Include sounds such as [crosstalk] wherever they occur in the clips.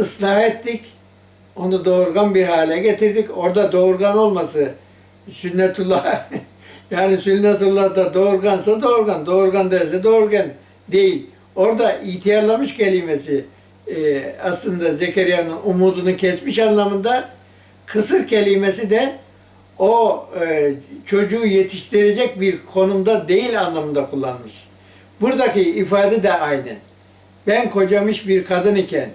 ıslah ettik. Onu doğurgan bir hale getirdik. Orada doğurgan olması sünnetullah [laughs] yani sünnetullah da doğurgansa doğurgan, doğurgan derse doğurgan değil. Orada ihtiyarlamış kelimesi e, aslında Zekeriya'nın umudunu kesmiş anlamında kısır kelimesi de o e, çocuğu yetiştirecek bir konumda değil anlamında kullanmış. Buradaki ifade de aynı. Ben kocamış bir kadın iken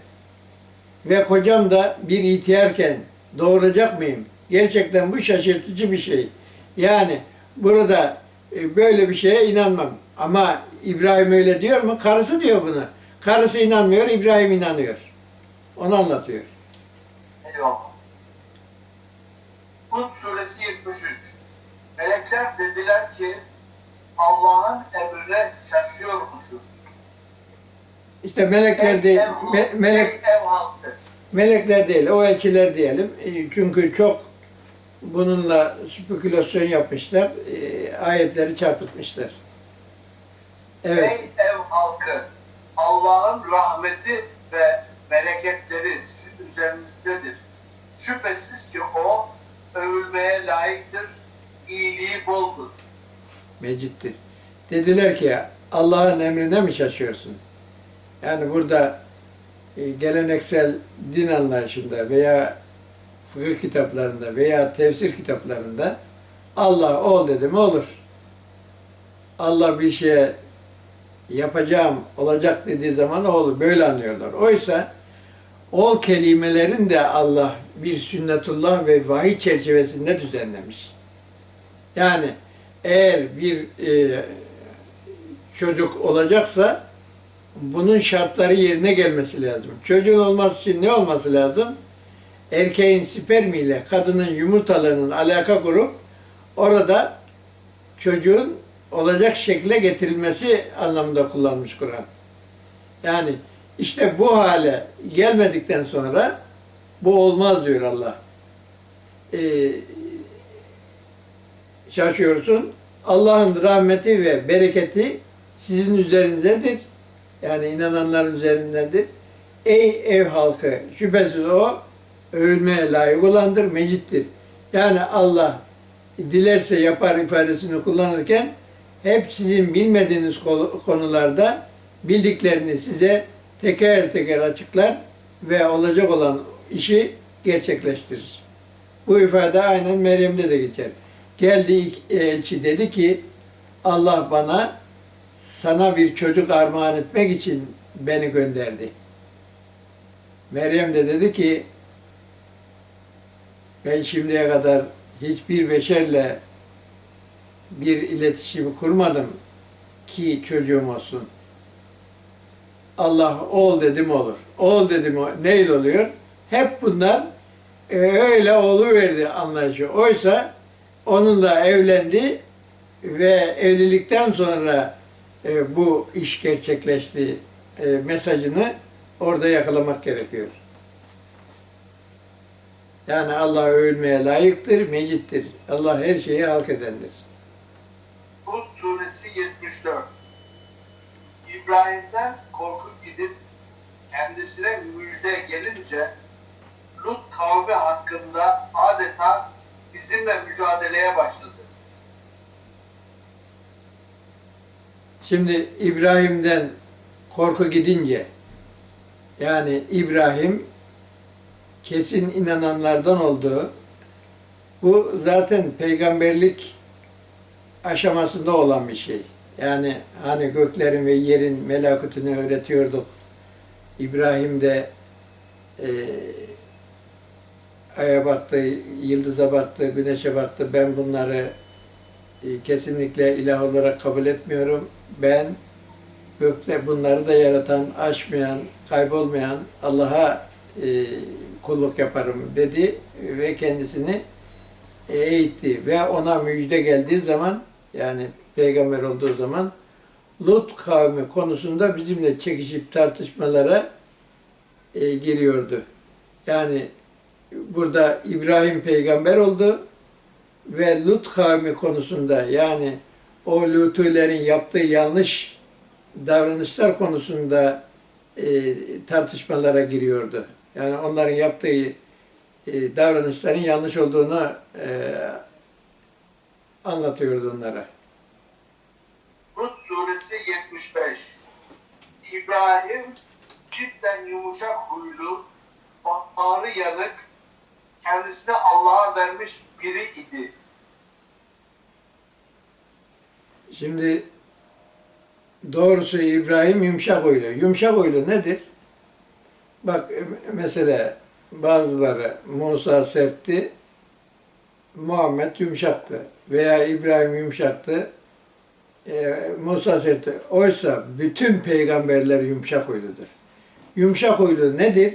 ve kocam da bir ihtiyarken doğuracak mıyım? Gerçekten bu şaşırtıcı bir şey. Yani burada e, böyle bir şeye inanmam. Ama İbrahim öyle diyor mu? Karısı diyor bunu. Karısı inanmıyor, İbrahim inanıyor. Onu anlatıyor. Yok. Hud suresi 73. Melekler dediler ki Allah'ın emrine şaşıyor musun? İşte melekler ev- me- melek ey ev halkı. Melekler değil, o elçiler diyelim. E, Çünkü çok bununla spekülasyon yapmışlar, e, ayetleri çarpıtmışlar. Evet. Ey ev halkı. Allah'ın rahmeti ve bereketleri sizin üzerinizdedir. Şüphesiz ki o övülmeye layıktır, iyiliği boldur. Mecittir. Dediler ki Allah'ın emrine mi şaşıyorsun? Yani burada geleneksel din anlayışında veya fıkıh kitaplarında veya tefsir kitaplarında Allah ol dedi mi olur. Allah bir şeye yapacağım, olacak dediği zaman o olur. Böyle anlıyorlar. Oysa ol kelimelerin de Allah bir sünnetullah ve vahiy çerçevesinde düzenlemiş. Yani eğer bir e, çocuk olacaksa bunun şartları yerine gelmesi lazım. Çocuğun olması için ne olması lazım? Erkeğin spermiyle kadının yumurtalarının alaka kurup orada çocuğun olacak şekle getirilmesi anlamında kullanmış Kur'an. Yani işte bu hale gelmedikten sonra bu olmaz diyor Allah. Ee, şaşıyorsun. Allah'ın rahmeti ve bereketi sizin üzerinizdedir. Yani inananların üzerindedir. Ey ev halkı şüphesiz o övülmeye layık olandır, mecittir. Yani Allah dilerse yapar ifadesini kullanırken hep sizin bilmediğiniz konularda bildiklerini size teker teker açıklar ve olacak olan işi gerçekleştirir. Bu ifade aynen Meryem'de de geçer. Geldi elçi dedi ki Allah bana sana bir çocuk armağan etmek için beni gönderdi. Meryem de dedi ki ben şimdiye kadar hiçbir beşerle bir iletişim kurmadım ki çocuğum olsun. Allah ol dedim olur. Ol dedim o. Neyle oluyor? Hep bunlar e, öyle oluverdi anlayışı. Oysa onunla evlendi ve evlilikten sonra e, bu iş gerçekleşti e, mesajını orada yakalamak gerekiyor. Yani Allah övülmeye layıktır, mecittir. Allah her şeyi halk edendir. Hud suresi 74. İbrahim'den korku gidip kendisine müjde gelince Lut kavmi hakkında adeta bizimle mücadeleye başladı. Şimdi İbrahim'den korku gidince yani İbrahim kesin inananlardan olduğu bu zaten peygamberlik aşamasında olan bir şey. Yani hani göklerin ve yerin melakutunu öğretiyorduk. İbrahim de e, aya baktı, yıldıza baktı, güneşe baktı. Ben bunları kesinlikle ilah olarak kabul etmiyorum. Ben gökle bunları da yaratan, aşmayan, kaybolmayan Allah'a e, kulluk yaparım dedi ve kendisini e, eğitti ve ona müjde geldiği zaman yani peygamber olduğu zaman Lut kavmi konusunda bizimle çekişip tartışmalara e, giriyordu. Yani burada İbrahim peygamber oldu ve Lut kavmi konusunda yani o Lutülerin yaptığı yanlış davranışlar konusunda e, tartışmalara giriyordu. Yani onların yaptığı e, davranışların yanlış olduğunu e, anlatıyordu onlara. Hud suresi 75. İbrahim cidden yumuşak huylu, bağrı yanık, kendisine Allah'a vermiş biri idi. Şimdi doğrusu İbrahim yumuşak huylu. Yumuşak huylu nedir? Bak e, mesela bazıları Musa sertti, Muhammed yumuşaktı. Veya İbrahim yumuşaktı, e, Musa sertti. Oysa bütün peygamberler yumuşak huyludur. Yumuşak huylu nedir?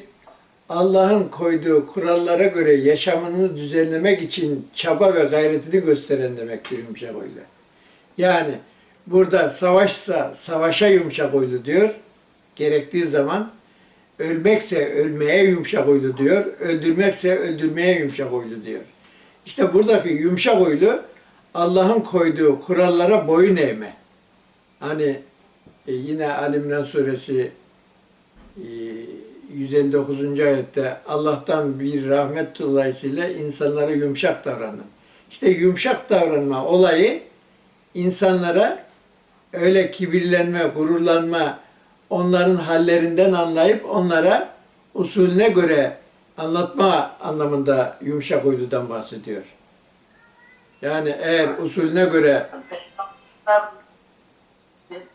Allah'ın koyduğu kurallara göre yaşamını düzenlemek için çaba ve gayretini gösteren demektir yumuşak huylu. Yani burada savaşsa savaşa yumuşak huylu diyor. Gerektiği zaman ölmekse ölmeye yumuşak huylu diyor. Öldürmekse öldürmeye yumuşak huylu diyor. İşte buradaki yumuşak huylu Allah'ın koyduğu kurallara boyun eğme. Hani e, yine Ali suresi e, 159. ayette Allah'tan bir rahmet dolayısıyla insanlara yumuşak davranın. İşte yumuşak davranma olayı insanlara öyle kibirlenme, gururlanma, onların hallerinden anlayıp onlara usulüne göre anlatma anlamında yumuşak huyludan bahsediyor. Yani eğer usulüne göre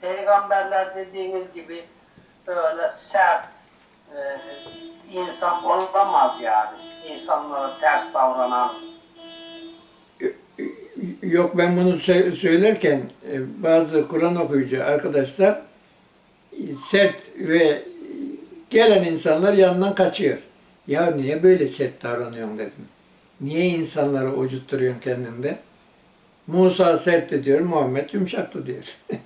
Peygamberler, dediğiniz gibi öyle sert e, insan olamaz yani. İnsanlara ters davranan. Yok ben bunu sö- söylerken e, bazı Kur'an okuyucu arkadaşlar e, sert ve gelen insanlar yanından kaçıyor. Ya niye böyle sert davranıyorsun dedim. Niye insanları ocutturuyorsun kendinde? Musa sertti diyor, Muhammed yumuşaktı diyor. [laughs]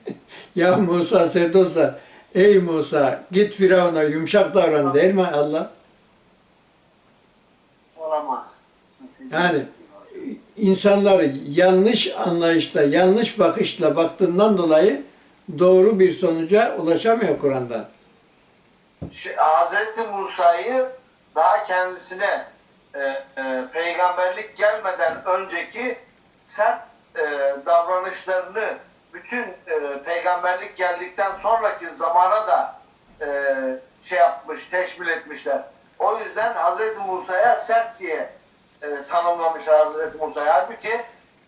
ya Musa sert olsa, ey Musa git Firavun'a yumuşak davran der mi Allah? Olamaz. Yani insanlar yanlış anlayışla, yanlış bakışla baktığından dolayı doğru bir sonuca ulaşamıyor Kur'an'dan. Hazreti Musa'yı daha kendisine e, e, peygamberlik gelmeden önceki sert e, davranışlarını bütün e, peygamberlik geldikten sonraki zamana da e, şey yapmış, teşmil etmişler. O yüzden Hazreti Musa'ya sert diye e, tanımlamış Hazreti Musa. Halbuki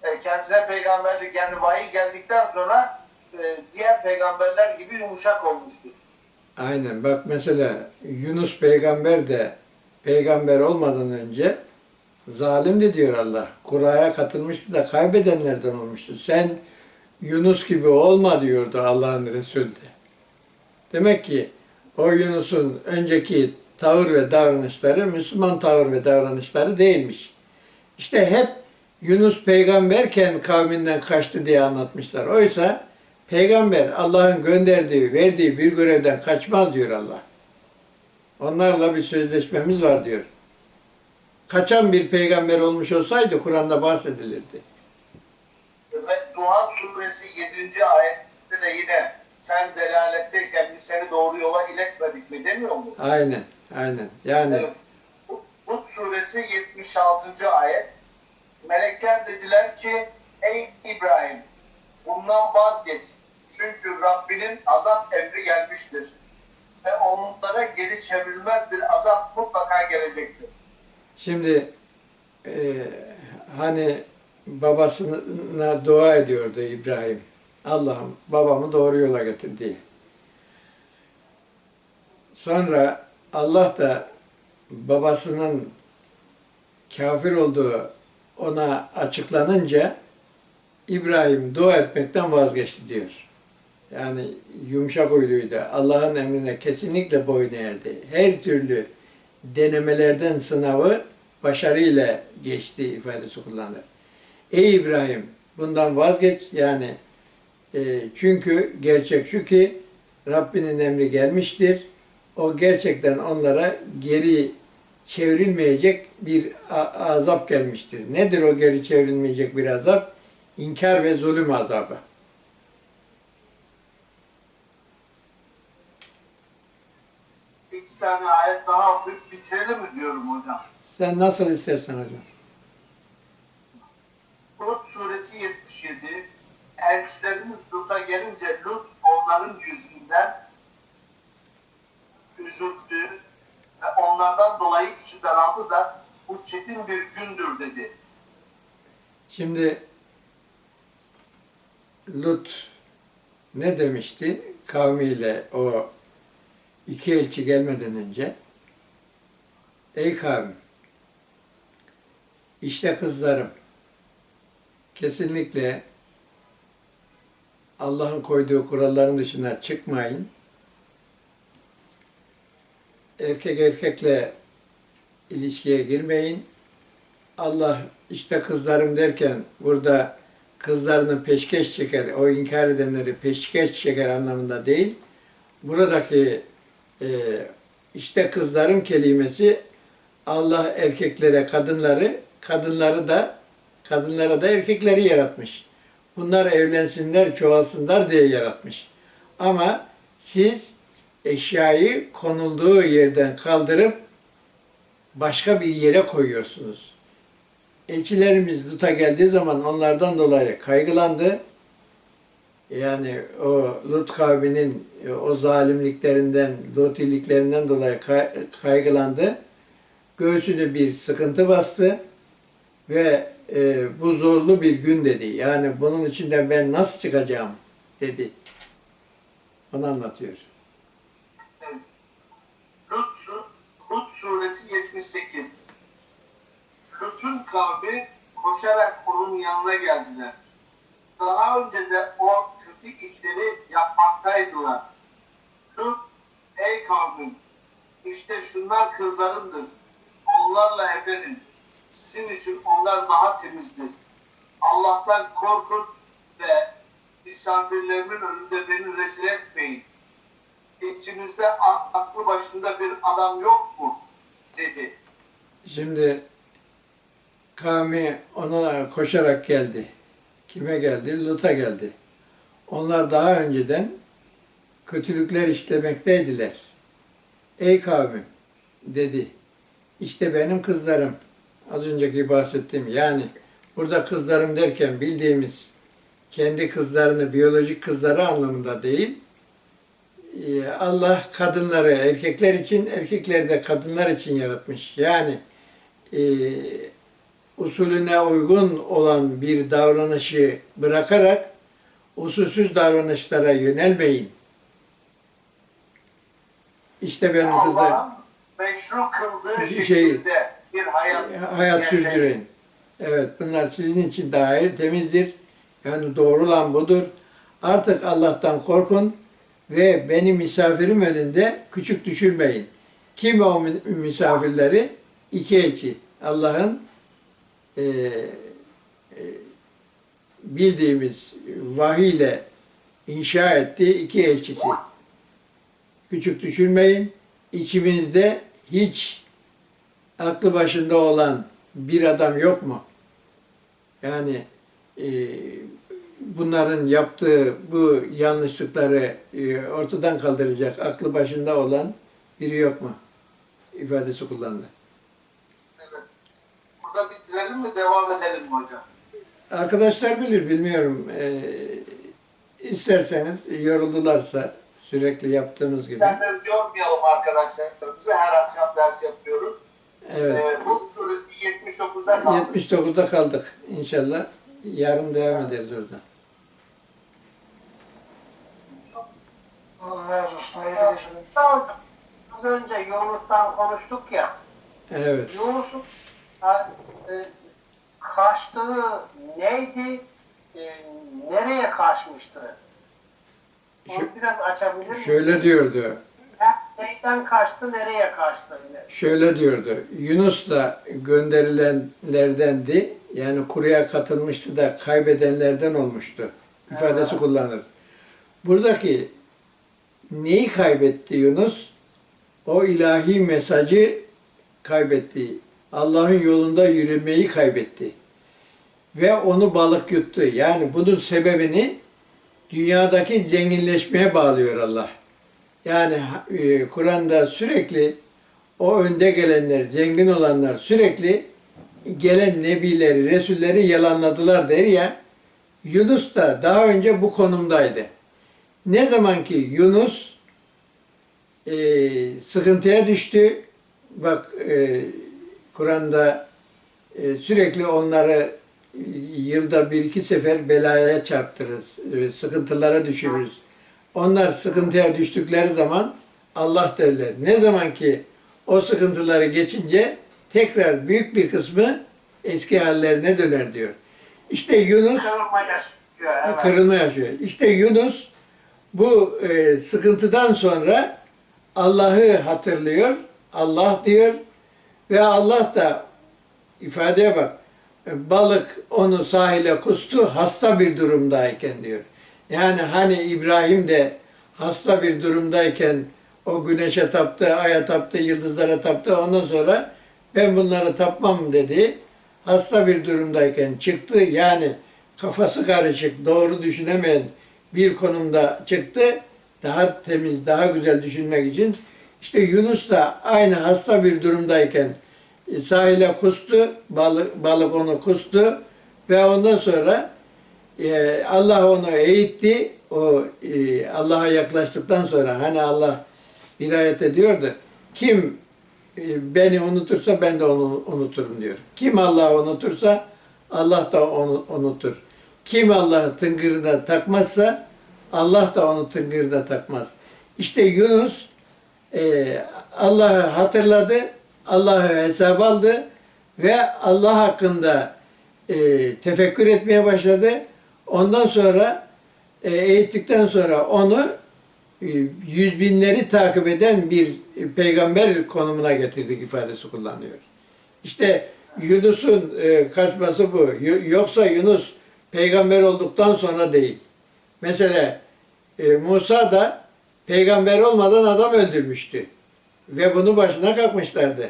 e, kendisine peygamberlik yani vahiy geldikten sonra e, diğer peygamberler gibi yumuşak olmuştu. Aynen bak mesela Yunus peygamber de peygamber olmadan önce zalimdi diyor Allah. Kuraya katılmıştı da kaybedenlerden olmuştu. Sen Yunus gibi olma diyordu Allah'ın Resulü de. Demek ki o Yunus'un önceki tavır ve davranışları Müslüman tavır ve davranışları değilmiş. İşte hep Yunus peygamberken kavminden kaçtı diye anlatmışlar. Oysa peygamber Allah'ın gönderdiği, verdiği bir görevden kaçmaz diyor Allah. Onlarla bir sözleşmemiz var diyor. Kaçan bir peygamber olmuş olsaydı Kur'an'da bahsedilirdi. Duhan suresi 7. ayette de yine sen delaletteyken biz seni doğru yola iletmedik mi demiyor mu? Aynen, aynen. Yani Evet. Hud suresi 76. ayet Melekler dediler ki ey İbrahim bundan vazgeç. Çünkü Rabbinin azap emri gelmiştir. Ve onlara geri çevrilmez bir azap mutlaka gelecektir. Şimdi e, hani babasına dua ediyordu İbrahim. Allah'ım babamı doğru yola getir diye. Sonra Allah da babasının kafir olduğu ona açıklanınca İbrahim dua etmekten vazgeçti diyor. Yani yumuşak huyluydu. Allah'ın emrine kesinlikle boyun eğerdi. Her türlü denemelerden sınavı başarıyla geçti ifadesi kullanır. Ey İbrahim bundan vazgeç yani e, çünkü gerçek şu ki Rabbinin emri gelmiştir. O gerçekten onlara geri çevrilmeyecek bir azap gelmiştir. Nedir o geri çevrilmeyecek bir azap? İnkar ve zulüm azabı. İki tane ayet daha okuyup bitirelim mi diyorum hocam. Sen nasıl istersen hocam. Suresi 77 Elçilerimiz Lut'a gelince Lut onların yüzünden üzüldü ve onlardan dolayı içi daraldı da bu çetin bir gündür dedi. Şimdi Lut ne demişti kavmiyle o iki elçi gelmeden önce? Ey kavim, işte kızlarım, kesinlikle Allah'ın koyduğu kuralların dışına çıkmayın. Erkek erkekle ilişkiye girmeyin. Allah işte kızlarım derken burada kızlarını peşkeş çeker, o inkar edenleri peşkeş çeker anlamında değil. Buradaki e, işte kızlarım kelimesi Allah erkeklere kadınları, kadınları da kadınlara da erkekleri yaratmış. Bunlar evlensinler, çoğalsınlar diye yaratmış. Ama siz eşyayı konulduğu yerden kaldırıp başka bir yere koyuyorsunuz. Elçilerimiz Lut'a geldiği zaman onlardan dolayı kaygılandı. Yani o Lut kavminin e, o zalimliklerinden, Lutiliklerinden dolayı kay- kaygılandı. Göğsünü bir sıkıntı bastı ve e, bu zorlu bir gün dedi. Yani bunun içinden ben nasıl çıkacağım dedi. Onu anlatıyor. Lut, Lut suresi 78 Lut'un kavmi koşarak onun yanına geldiler. Daha önce de o kötü işleri yapmaktaydılar. Lut, ey kavmim, işte şunlar kızlarındır. Onlarla evlenin. Sizin için onlar daha temizdir. Allah'tan korkun ve misafirlerimin önünde beni rezil etmeyin. İçimizde a- aklı başında bir adam yok mu? dedi. Şimdi kavmi ona koşarak geldi. Kime geldi? Lut'a geldi. Onlar daha önceden kötülükler işlemekteydiler. Ey kavmim dedi. İşte benim kızlarım. Az önceki bahsettiğim yani burada kızlarım derken bildiğimiz kendi kızlarını biyolojik kızları anlamında değil. Ee, Allah kadınları erkekler için, erkekleri de kadınlar için yaratmış. Yani e, usulüne uygun olan bir davranışı bırakarak usulsüz davranışlara yönelmeyin. İşte benim Allah'ın meşru kıldığı şey- şekilde bir hayat, hayat yaşayın. sürdürün. Evet bunlar sizin için dair temizdir. Yani doğru olan budur. Artık Allah'tan korkun ve beni misafirim önünde küçük düşürmeyin. Kim o mi- misafirleri? İki elçi. Allah'ın e, e, bildiğimiz vahiy ile inşa ettiği iki elçisi. Küçük düşürmeyin. İçimizde hiç aklı başında olan bir adam yok mu? Yani e, bunların yaptığı bu yanlışlıkları e, ortadan kaldıracak aklı başında olan biri yok mu? ifadesi kullandı. Evet. Burada bitirelim mi devam edelim mi hocam? Arkadaşlar bilir, bilmiyorum. E, isterseniz yoruldularsa sürekli yaptığımız gibi. Ben de yormayalım arkadaşlarımızı. Her akşam ders yapıyorum. Evet. Ee, bu 79'da kaldık. 79'da kaldık inşallah. Yarın devam ederiz oradan. Allah razı olsun. olsun. Sağ olun. Az önce Yunus'tan konuştuk ya. Evet. Yunus'un e, kaçtığı neydi? E, nereye kaçmıştı? Onu Şu- biraz açabilir miyim? Şöyle diyordu. Neyden kaçtı, nereye kaçtı? Şöyle diyordu. Yunus da gönderilenlerdendi. Yani kuruya katılmıştı da kaybedenlerden olmuştu. ifadesi Evet. kullanır. Buradaki neyi kaybetti Yunus? O ilahi mesajı kaybetti. Allah'ın yolunda yürümeyi kaybetti. Ve onu balık yuttu. Yani bunun sebebini dünyadaki zenginleşmeye bağlıyor Allah. Yani e, Kur'an'da sürekli o önde gelenler, zengin olanlar sürekli gelen nebileri, resulleri yalanladılar der ya. Yunus da daha önce bu konumdaydı. Ne zaman ki Yunus e, sıkıntıya düştü, bak e, Kur'an'da e, sürekli onları yılda bir iki sefer belaya çarptırırız, e, sıkıntılara düşürürüz. Onlar sıkıntıya düştükleri zaman Allah derler. Ne zaman ki o sıkıntıları geçince tekrar büyük bir kısmı eski hallerine döner diyor. İşte Yunus Kırılma yaşıyor. Evet. kırılma yaşıyor. İşte Yunus bu e, sıkıntıdan sonra Allah'ı hatırlıyor, Allah diyor ve Allah da ifadeye bak, balık onu sahile kustu hasta bir durumdayken diyor. Yani hani İbrahim de hasta bir durumdayken o güneşe taptı, aya taptı, yıldızlara taptı. Ondan sonra ben bunları tapmam dedi. Hasta bir durumdayken çıktı. Yani kafası karışık, doğru düşünemeyen bir konumda çıktı. Daha temiz, daha güzel düşünmek için. İşte Yunus da aynı hasta bir durumdayken e, sahile kustu, balık, balık onu kustu ve ondan sonra e, Allah onu eğitti. O e, Allah'a yaklaştıktan sonra hani Allah bir ayette diyordu. Kim e, beni unutursa ben de onu unuturum diyor. Kim Allah'ı unutursa Allah da onu unutur. Kim Allah'ı tıngırda takmazsa Allah da onu tıngırda takmaz. İşte Yunus e, Allah'ı hatırladı, Allah'ı hesap aldı ve Allah hakkında e, tefekkür etmeye başladı. Ondan sonra e, eğittikten sonra onu e, yüz binleri takip eden bir peygamber konumuna getirdik ifadesi kullanıyor. İşte Yunus'un e, kaçması bu. Yoksa Yunus peygamber olduktan sonra değil. Mesela e, Musa da peygamber olmadan adam öldürmüştü. Ve bunu başına kalkmışlardı.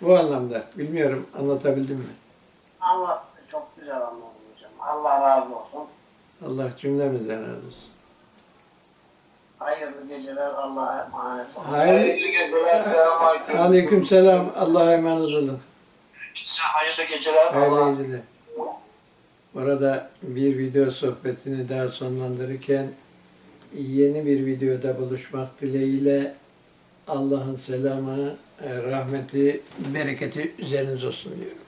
Bu anlamda. Bilmiyorum anlatabildim mi? Allah çok güzel anladım hocam. Allah razı olsun. Allah cümlemizden razı olsun. Hayırlı geceler. Allah'a emanet olun. Hayır. Hayırlı geceler. Selamünaleyküm. Aleyküm selam. Allah'a emanet olun. Size hayırlı geceler. Allah Hayırlı geceler. Burada bir video sohbetini daha sonlandırırken yeni bir videoda buluşmak dileğiyle Allah'ın selamı, rahmeti, bereketi üzeriniz olsun diyorum.